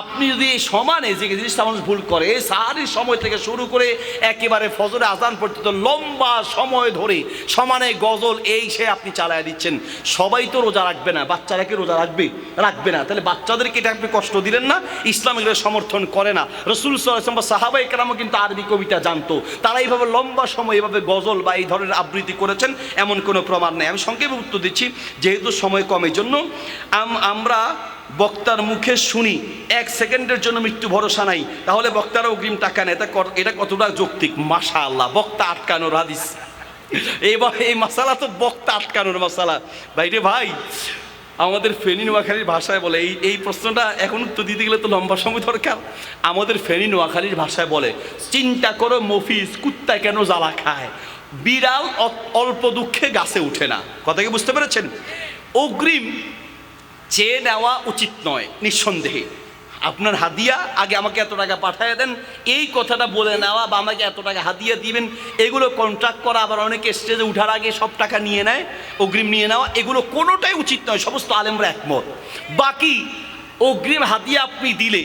আপনি যদি সমানে যে জিনিসটা মানুষ ভুল করে, এই সাহারির সময় থেকে শুরু করে একেবারে ফজরে আজান পর্যন্ত লম্বা সময় ধরে সমানে গজল এই সে আপনি চালায় দিচ্ছেন। সবাই তো রোজা রাখবে না, বাচ্চারা কি রোজা রাখবে? রাখবে না। তাহলে বাচ্চাদেরকে এটা আপনি কষ্ট দিলেন না? ইসলাম এগুলো সমর্থন করে না। রসুল সাল্লাম বা কেরামও কিন্তু আরবি কবিতা জানতো। তারা এইভাবে লম্বা সময় এভাবে গজল বা এই ধরনের আবৃত্তি করেছেন, এমন কোনো প্রমাণ নেই। আমি সংক্ষেপে উত্তর দিচ্ছি, যেহেতু সময় কমের জন্য আমরা বক্তার মুখে শুনি, এক সেকেন্ডের জন্য মৃত্যু ভরসা নাই, তাহলে বক্তারা অগ্রিম টাকা নেয়। এটা কতটা যৌক্তিক? মাশা আল্লাহ বক্তা আটকানোর হাদিস। এবার এই মশালা তো বক্তা আটকানোর মশালা ভাই রে ভাই, আমাদের ফেনী নোয়াখালীর ভাষায় বলে, এই এই প্রশ্নটা এখন উত্তর দিতে গেলে তো লম্বা সময় দরকার। আমাদের ফেনী নোয়াখালীর ভাষায় বলে, চিন্তা করো মফিজ, কুত্তা কেন জ্বালা খায়? বিড়াল অল্প দুঃখে গাছে উঠে না। কথা কি বুঝতে পেরেছেন? অগ্রিম চেয়ে নেওয়া উচিত নয়, নিঃসন্দেহে। আপনার হাদিয়া, আগে আমাকে এত টাকা পাঠিয়ে দেন, এই কথাটা বলে নেওয়া বা আমাকে এত টাকা হাদিয়া দিবেন, এগুলো কন্ট্রাক্ট করা আবার অনেকে স্টেজে উঠার আগে সব টাকা নিয়ে নেয়, অগ্রিম নিয়ে নেওয়া, এগুলো কোনোটাই উচিত নয়, সমস্ত আলেমরা একমত। বাকি অগ্রিম হাদিয়া আপনি দিলে,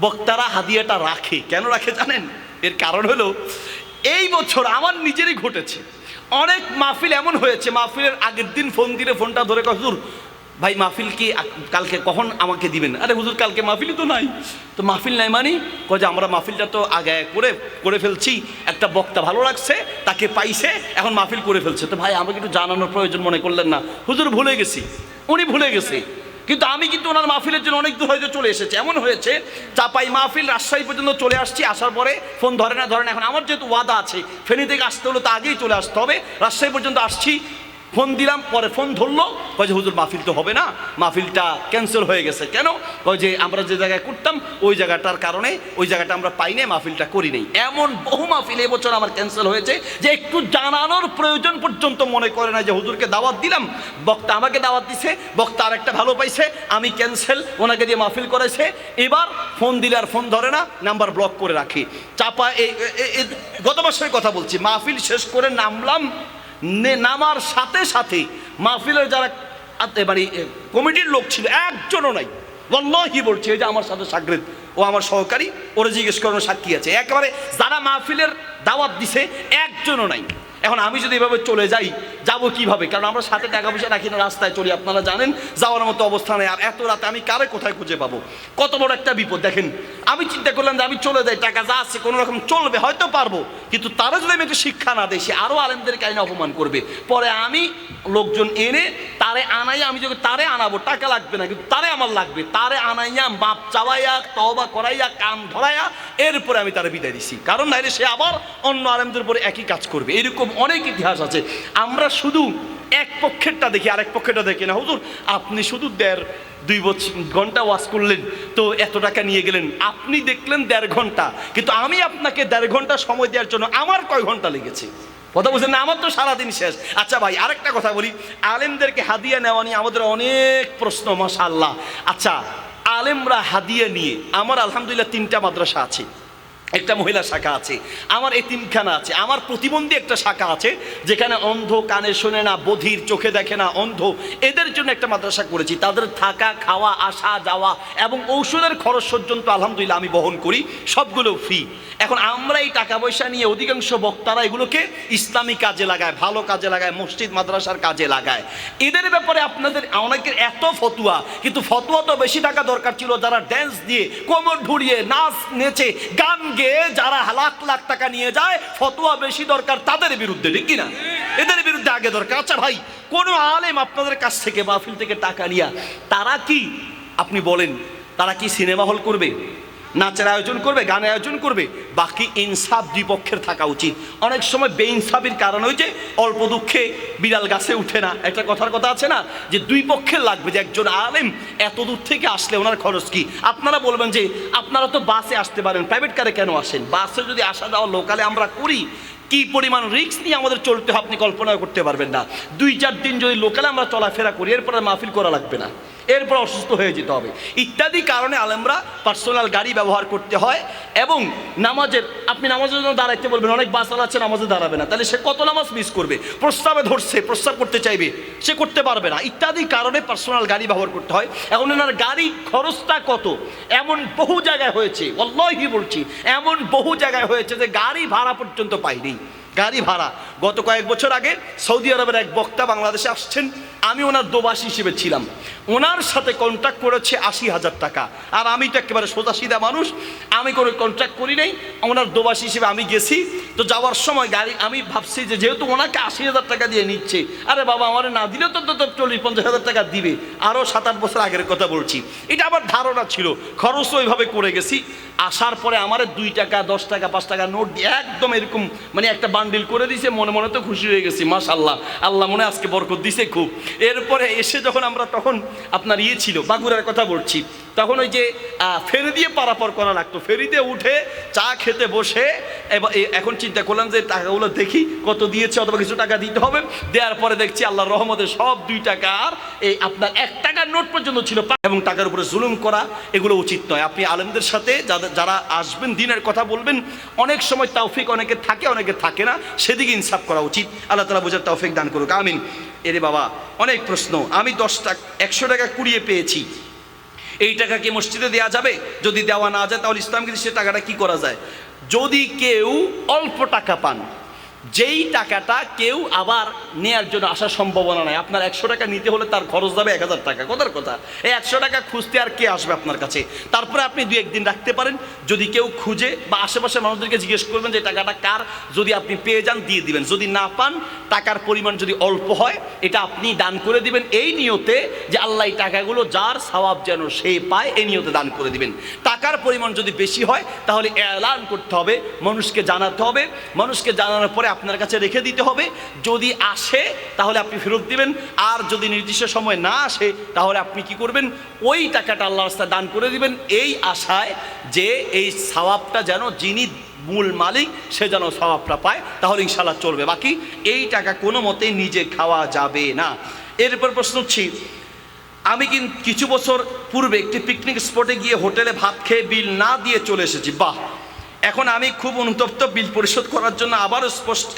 বক্তারা হাদিয়াটা রাখে। কেন রাখে জানেন? এর কারণ হলো, এই বছর আমার নিজেরই ঘটেছে। অনেক মাহফিল এমন হয়েছে, মাহফিলের আগের দিন ফোন দিলে ফোনটা ধরে হুজুর ভাই, মাহফিল কি কালকে কখন আমাকে দিবেন? আরে হুজুর, কালকে মাহফিলই তো নাই। তো মাহফিল নাই মানে? কয় যে আমরা মাহফিলটা তো আগে করে করে ফেলছি, একটা বক্তা ভালো লাগছে তাকে পাইছে, এখন মাহফিল করে ফেলছে। তো ভাই, আমাকে একটু জানানোর প্রয়োজন মনে করলেন না। হুজুর, ভুলে গেছি। উনি ভুলে গেছে। কিন্তু আমি কিন্তু ওনার মাহফিলের জন্য অনেক দূর হয়তো চলে এসেছে। এমন হয়েছে, চাপাই মাহফিল রাজশাহী পর্যন্ত চলে আসছি, আসার পরে ফোন ধরে না ধরে না। এখন আমার যেহেতু ওয়াদা আছে, ফেনী থেকে আসতে হলে তো আগেই চলে আসতে হবে। রাজশাহী পর্যন্ত আসছি ফোন দিলাম, পরে ফোন ধরলো, কয় যে, হুজুর, মাহফিল তো হবে না। মাহফিলটা ক্যান্সেল হয়ে গেছে। কেন? কয় যে, আমরা যে জায়গায় করতাম, ওই জায়গাটার কারণে, ওই জায়গাটা আমরা পাই নাই, মাহফিলটা করি নাই। এমন বহু মাহফিল এবছর আমার ক্যান্সেল হয়েছে, যে একটু জানানোর প্রয়োজন পর্যন্ত মনে করে না যে, হুজুরকে দাওয়াত দিলাম, বক্তা আমাকে দাওয়াত দিছে, বক্তা আর একটা ভালো পাইছে, আমি ক্যান্সেল ওনাকে দিয়ে মাহফিল করেছে এবার ফোন দিলে আর ফোন ধরে না, নাম্বার ব্লক করে রাখি। চাপা এই গত মাসের কথা বলছি, মাহফিল শেষ করে নামলাম নামার সাথে সাথে মাহফিলের যারা মানে কমিটির লোক ছিল, একজনও নাই। বল্লহি বলছে যে আমার সাথে সাগরেদ ও আমার সহকারী, ওরা জিজ্ঞেস করানো সাক্ষী আছে। একেবারে যারা মাহফিলের দাওয়াত দিছে, একজনও নাই। এখন আমি যদি এভাবে চলে যাই, যাব কীভাবে? কারণ আমরা সাথে টাকা পয়সা রাখি না, রাস্তায় চলি, আপনারা জানেন, যাওয়ার মতো অবস্থা নেই। আর এত রাতে আমি কারে কোথায় খুঁজে পাবো? কত বড় একটা বিপদ। দেখেন আমি চিন্তা করলাম যে আমি চলে যাই, টাকা যা আছে কোনো রকম চলবে, হয়তো পারব। কিন্তু তারা যদি আমি একটু শিক্ষা না দেয় সে আরও আলেমদেরকে আইনে অপমান করবে। পরে আমি লোকজন এনে তারে আনাই আমি যদি তারে আনাবো, টাকা লাগবে না, কিন্তু তারে আমার লাগবে। তারে আনাইয়া মাপ চাওয়াইয়া তওবা করাইয়া, কান ধরাইয়া, এরপরে আমি তারে বিদায় দিছি। কারণ নাইলে সে আবার অন্য আলেমদের উপরে একই কাজ করবে। এরকম অনেক ইতিহাস আছে। আমরা শুধু এক পক্ষেরটা দেখি, আরেক পক্ষেরটা দেখি না। হুজুর, আপনি শুধু দেড় দুই ঘণ্টা ওয়াশ করলেন, তো এত টাকা নিয়ে গেলেন। আপনি দেখলেন দেড় ঘণ্টা, কিন্তু আমি আপনাকে দেড় ঘণ্টা সময় দেওয়ার জন্য আমার কয় ঘণ্টা লেগেছে? কথা বলছেন না? আমার তো সারাদিন শেষ। আচ্ছা ভাই, আরেকটা কথা বলি। আলেমদেরকে হাদিয়া নেওয়া নিয়ে আমাদের অনেক প্রশ্ন মশাল্লাহ আচ্ছা আলেমরা হাদিয়া নিয়ে, আমার আলহামদুলিল্লাহ তিনটা মাদ্রাসা আছে। একটা মহিলা শাখা আছে, আমার এতিমখানা আছে, আমার প্রতিবন্ধী একটা শাখা আছে, যেখানে অন্ধ কানে শোনে না, বধির চোখে দেখে না, অন্ধ। এদের জন্য একটা মাদ্রাসা করেছি, তাদের থাকা, খাওয়া, আসা, যাওয়া এবং ঔষধের খরচ পর্যন্ত আলহামদুলিল্লাহ আমি বহন করি, সবগুলো ফ্রি এখন আমরা এই টাকা পয়সা নিয়ে অধিকাংশ বক্তারা এগুলোকে ইসলামী কাজে লাগায়, ভালো কাজে লাগায়, মসজিদ, মাদ্রাসার কাজে লাগায়। এদের ব্যাপারে আপনাদের অনেকের এত ফতুয়া, কিন্তু ফতুয়া তো বেশি টাকা দরকার ছিল, যারা ড্যান্স দিয়ে কোমর ঢুড়িয়ে নাচ নেচে, গান গেয়ে যারা লাখ লাখ টাকা নিয়ে যায়, ফতোয়া বেশি দরকার তাদের বিরুদ্ধে, ঠিক কিনা? এদের বিরুদ্ধে আগে দরকার। আচ্ছা ভাই, কোন আলেম আপনাদের কাছ থেকে মাহফিল থেকে টাকা নিয়া, তারা কি, আপনি বলেন, তারা কি সিনেমা হল করবে? নাচের আয়োজন করবে, গানের আয়োজন করবে, বাকি ইনসাফ দুই পক্ষের থাকা উচিত। অনেক সময় বেইনসাফির কারণ হয়েছে অল্প দুঃখে বিড়াল গাছে উঠে না। একটা কথার কথা আছে না, যে দুই পক্ষের লাগবে যে একজন আলেম এত দূর থেকে আসলে ওনার খরচ কি? আপনারা বলবেন যে আপনারা তো বাসে আসতে পারেন প্রাইভেট কারে কেন আসেন? বাসে যদি আসা যাওয়া লোকালে আমরা করি, কি পরিমাণ রিস্ক নিয়ে আমাদের চলতে হয় আপনি কল্পনা করতে পারবেন না। দুই, চার দিন যদি লোকালে আমরা চলাফেরা করি, এরপরে মাহফিল করা লাগবে না। এরপর অসুস্থ হয়ে যেতে হবে। ইত্যাদি কারণে আলেমরা পার্সোনাল গাড়ি ব্যবহার করতে হয় এবং নামাজের, আপনি নামাজের জন্য দাঁড়াইতে বলবেন, অনেক বাস আছে নামাজে দাঁড়াবে না। তাহলে সে কত নামাজ মিস করবে? প্রস্তাবে ধরছে প্রস্তাব করতে চাইবে, সে করতে পারবে না। ইত্যাদি কারণে পার্সোনাল গাড়ি ব্যবহার করতে হয়। এখন এনার গাড়ি খরচটা কত? এমন বহু জায়গায় হয়েছে অল্লহি বলছি, এমন বহু জায়গায় হয়েছে যে গাড়ি ভাড়া পর্যন্ত পাইনি। গাড়ি ভাড়া গত কয়েক বছর আগে সৌদি আরবের এক বক্তা বাংলাদেশে আসছেন। আমি ওনার দোবাসী হিসেবে ছিলাম। ওনার সাথে কন্ট্যাক্ট করেছে আশি হাজার টাকা। আর আমি তো একেবারে সোজা সিধা মানুষ। আমি কোনো কন্ট্যাক্ট করি নাই। ওনার দোবাসী হিসেবে আমি গেছি। তো যাওয়ার সময় গাড়ি আমি ভাবছি যে যেহেতু ওনাকে আশি হাজার টাকা দিয়ে নিচ্ছে, আরে বাবা, আমার না দিলেও তো তো চল্লিশ, পঞ্চাশ হাজার টাকা দিবে। আরও সাত আট বছর আগের কথা বলছি। এটা আমার ধারণা ছিল। খরচ ওইভাবে করে গেছি। আসার পরে আমার দুই টাকা, দশ টাকা, পাঁচ টাকা নোট একদম এরকম মানে একটা বান্ডিল করে দিয়েছে, মনে মনে তো খুশি হয়ে গেছি মাশাল্লাহ আল্লাহ মনে আজকে বরকত দিছে খুব। এরপরে এসে যখন আমরা তখন আপনার ইয়ে ছিল বাগুড়ার কথা বলছি তখন ওই যে ফেরি দিয়ে পারাপার করা লাগতো। ফেরিতে উঠে চা খেতে বসে, এবার এখন চিন্তা করলাম যে টাকাগুলো দেখি কত দিয়েছে অথবা কিছু টাকা দিতে হবে। দেওয়ার পরে দেখছি আল্লাহর রহমতে সব দুই টাকা আর এই আপনার এক টাকার নোট পর্যন্ত ছিল। এবং টাকার উপরে জুলুম করা, এগুলো উচিত নয়। আপনি আলেমদের সাথে যারা আসবেন, দিনের কথা বলবেন, অনেক সময় তৌফিক অনেকে থাকে অনেকে থাকে না। সেদিকে ইনসাফ করা উচিত। আল্লাহ তালা বোঝার তৌফিক দান করুক। আমিন। এরে বাবা, অনেক প্রশ্ন। আমি দশ টাকা, একশো টাকা কুড়িয়ে পেয়েছি। এই টাকা কি মসজিদে দেওয়া যাবে? যদি দেওয়া না যায়, তাহলে ইসলাম কিন্তু সে টাকাটা কি করা যায়? যদি কেউ অল্প টাকা পান যেই টাকাটা কেউ আবার নেয়ার জন্য আসার সম্ভাবনা নাই। আপনার একশো টাকা নিতে হলে তার খরচ যাবে এক হাজার টাকা। কথার কথা, এই একশো টাকা খুঁজতে আর কে আসবে আপনার কাছে? তারপরে আপনি দু একদিন রাখতে পারেন। যদি কেউ খুঁজে বা আশেপাশে মানুষদেরকে জিজ্ঞেস করবেন যে টাকাটা কার? যদি আপনি পেয়ে যান, দিয়ে দিবেন। যদি না পান, টাকার পরিমাণ যদি অল্প হয়, এটা আপনি দান করে দিবেন। এই নিয়তে যে, আল্লাহ এই টাকাগুলো যার স্বভাব যেন সে পায়, এই নিয়তে দান করে দিবেন। টাকার পরিমাণ যদি বেশি হয়, তাহলে এলান করতে হবে, মানুষকে জানাতে হবে। মানুষকে জানানোর পরে আপনার কাছে রেখে দিতে হবে। যদি আসে, তাহলে আপনি ফেরত দিবেন। আর যদি নির্দিষ্ট সময় না আসে, তাহলে আপনি কি করবেন? ওই টাকাটা আল্লাহ রাস্তায় দান করে দিবেন। এই আশায় যে এই সওয়াবটা যেন যিনি মূল মালিক, সে যেন স্বভাবটা পায়। তাহলে ইনশাল্লাহ চলবে। বাকি এই টাকা কোনো মতে নিজে খাওয়া যাবে না। এরপর প্রশ্ন হচ্ছে, আমি কিন্তু কিছু বছর পূর্বে একটি পিকনিক স্পটে গিয়ে হোটেলে ভাত খেয়ে বিল না দিয়ে চলে এসেছি? বাহ! এখন আমি খুব অনুতপ্ত বিল পরিশোধ করার জন্য আবারও স্পষ্ট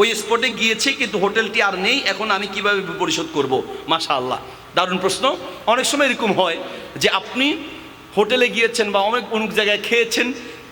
ওই স্পটে গিয়েছি, কিন্তু হোটেলটি আর নেই। এখন আমি কীভাবে বিল পরিশোধ করব? মাশা আল্লাহ দারুণ প্রশ্ন। অনেক সময় এরকম হয় যে আপনি হোটেলে গিয়েছেন বা অনেক অনেক জায়গায় খেয়েছেন,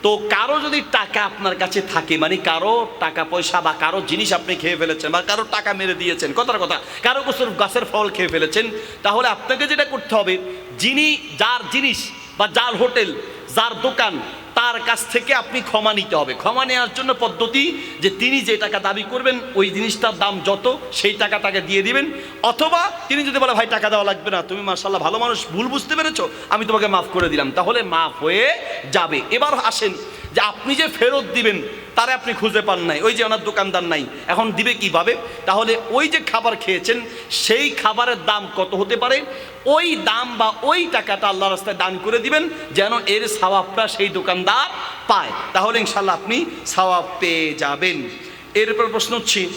তো কারও যদি টাকা আপনার কাছে থাকে মানে কারও টাকা পয়সা বা কারও জিনিস আপনি খেয়ে ফেলেছেন বা কারও টাকা মেরে দিয়েছেন, কথার কথা, কারও গোসর গাছের ফল খেয়ে ফেলেছেন, তাহলে আপনাকে যেটা করতে হবে, যিনি, যার জিনিস বা যার হোটেল, যার দোকান তার কাছ থেকে আপনি ক্ষমা নিতে হবে। ক্ষমা নেওয়ার জন্য পদ্ধতি যে তিনি যে টাকা দাবি করবেন, ওই জিনিসটার দাম যত, সেই টাকা তাকে দিয়ে দিবেন। অথবা তিনি যদি বলে, ভাই, টাকা দেওয়া লাগবে না, তুমি মার্শাল্লাহ ভালো মানুষ, ভুল বুঝতে পেরেছ, আমি তোমাকে মাফ করে দিলাম। তাহলে মাফ হয়ে যাবে। এবার আসেন যে আপনি যে ফেরত দিবেন তারে আপনি খুঁজে পান নাই, ওই যে ওনার দোকানদার নাই। এখন দিবে কীভাবে? তাহলে ওই যে খাবার খেয়েছেন, সেই খাবারের দাম কত হতে পারে? ওই দাম বা ওই টাকাটা আল্লাহ রাস্তায় দান করে দিবেন, যেন এর সাওয়াবটা সেই দোকানদার পায়। তাহলে ইনশাল্লাহ আপনি সাওয়াব পেয়ে যাবেন। এরপর প্রশ্ন হচ্ছে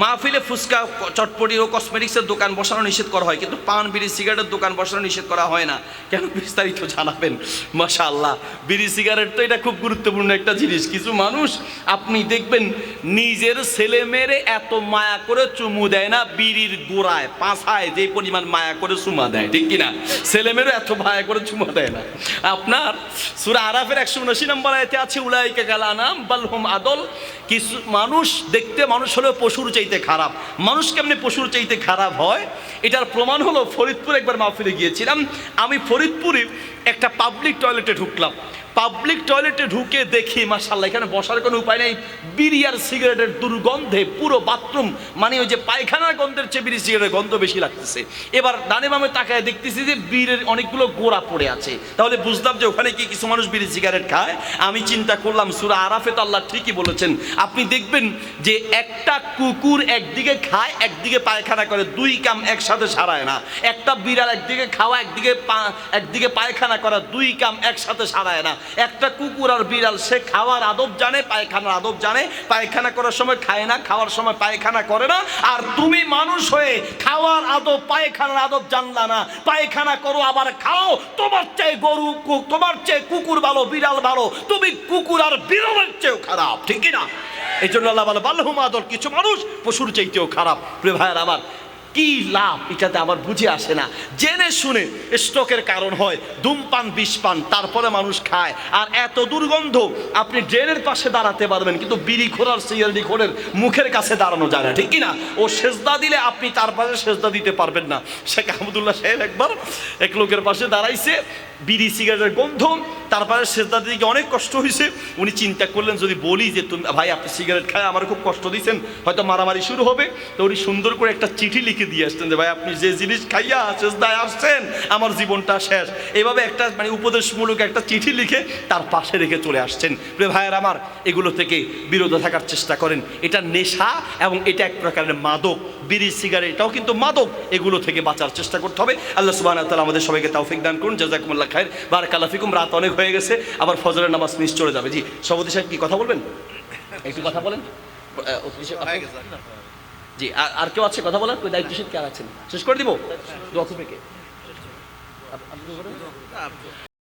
মাহফিলে ফুচকা, চটপটি ও কসমেটিক্সের দোকান বসানো নিষেধ করা হয়, কিন্তু পান, বিড়ি, সিগারেটের দোকান বসানো নিষেধ করা হয় না। কেন বিস্তারিত জানাবেন? মাশা আল্লাহ বিড়ি, সিগারেট তো এটা খুব গুরুত্বপূর্ণ একটা জিনিস। কিছু মানুষ, আপনি দেখবেন, নিজের ছেলে মেয়েরে এত মায়া করে চুমু দেয় না, বিড়ির গোড়ায় পাঁচায় যে পরিমাণ মায়া করে চুমা দেয়, ঠিক কিনা? ছেলে মেয়েরও এত মায়া করে চুমা দেয় না। আপনার সুরা আরাফের একশো উনআশি নম্বর আয়তে আছে, উলাইকে গালানাম বালহুম আদল। কিছু মানুষ দেখতে মানুষ হলেও পশুর চাইতে খারাপ। মানুষ কেমনি পশুর চাইতে খারাপ হয়? এটার প্রমাণ হলো ফরিদপুর একবার মাহফিলে গিয়েছিলাম। আমি ফরিদপুরে একটা পাবলিক টয়লেটে ঢুকলাম। পাবলিক টয়লেটে ঢুকে দেখি মাসাল্লাহ এখানে বসার কোনো উপায় নেই। বিড়ি আর সিগারেটের দুর্গন্ধে পুরো বাথরুম মানে ওই যে পায়খানার গন্ধের চেয়ে বিড়ি সিগারেটের গন্ধ বেশি লাগতেছে। এবার ডানে বামে তাকায় দেখতেছি যে বীরের অনেকগুলো গোড়া পড়ে আছে। তাহলে বুঝলাম যে ওখানে কি কিছু মানুষ বিড়ি সিগারেট খায়? আমি চিন্তা করলাম, সুরা আরাফে তো আল্লাহ ঠিকই বলেছেন, আপনি দেখবেন যে একটা কুকুর একদিকে খায়, একদিকে পায়খানা করে, দুই কাম একসাথে সারায় না। একটা বিড়াল একদিকে খাওয়া, একদিকে পা, একদিকে পায়খানা করা, দুই কাম একসাথে সারায় না। একটা কুকুর আর বিড়াল, সে খাওয়ার আদব জানে, পায়খানার আদব জানে। পায়খানা করার সময় খায় না, খাওয়ার সময় পায়খানা করে না। আর তুমি মানুষ হয়ে খাওয়ার আদব, পায়খানার আদব জানলা না। পায়খানা করো, আবার খাও। তোমার চেয়ে গরু তোমার চেয়ে কুকুর ভালো, বিড়াল ভালো। তুমি কুকুর আর বিড়ালের চেয়েও খারাপ, ঠিক না? এই জন্য আল্লাহ বলে বাল্যহুম আদর, কিছু মানুষ পশুর চাইতেও খারাপ। প্রিয় ভাইয়ের আমার কি লাভ? এটাতে আমার বুঝে আসে না। জেনে শুনে স্ট্রোকের কারণ হয়, ধূমপান বিষ পান তারপরে মানুষ খায়। আর এত দুর্গন্ধ আপনি ড্রেনের পাশে দাঁড়াতে পারবেন, কিন্তু বিড়ি খোরার সিগারেটি খোরের মুখের কাছে দাঁড়ানো যায় না, ঠিক কি না? ও সেজদা দিলে আপনি তার পাশে সেজদা দিতে পারবেন না। শেখ আহমদুল্লাহ সাহেব একবার এক লোকের পাশে দাঁড়াইছে, বিড়ি, সিগারেটের গন্ধ তারপরে সেজদা দিকে অনেক কষ্ট হয়েছে উনি চিন্তা করলেন, যদি বলি যে, তুমি ভাই, আপনি সিগারেট খায়, আমার খুব কষ্ট দিয়েছেন, হয়তো মারামারি শুরু হবে। তো উনি সুন্দর করে একটা চিঠি লিখে দিয়ে আসতেন যে, ভাই, আপনি যে জিনিস খাইয়া সেজদায় আসছেন, আমার জীবনটা শেষ। এভাবে একটা মানে উপদেশমূলক একটা চিঠি লিখে তার পাশে রেখে চলে আসছেন। প্রিয় ভাইয়ের আমার, এগুলো থেকে বিরত থাকার চেষ্টা করেন। এটা নেশা এবং এটা এক প্রকারের মাদক। বিড়ি, সিগারেট, এটাও কিন্তু মাদক। এগুলো থেকে বাঁচার চেষ্টা করতে হবে। আল্লাহ সুবাহ তালা আমাদের সবাইকে তৌফিক দান করুন। জাজাকুমুল্লাহ খায়ের বার কালাফিকুম রাত অনেক হয়ে গেছে। আবার ফজরের নামাজ মিস চলে যাবে। জি, সভাপতি সাহেব কি কথা বলবেন? একটু কথা বলেন। জি আর- কেউ আছে? কথা বলার? দায়িত্বশীল কে আছেন? শেষ করে দিব? দোয়া থেকে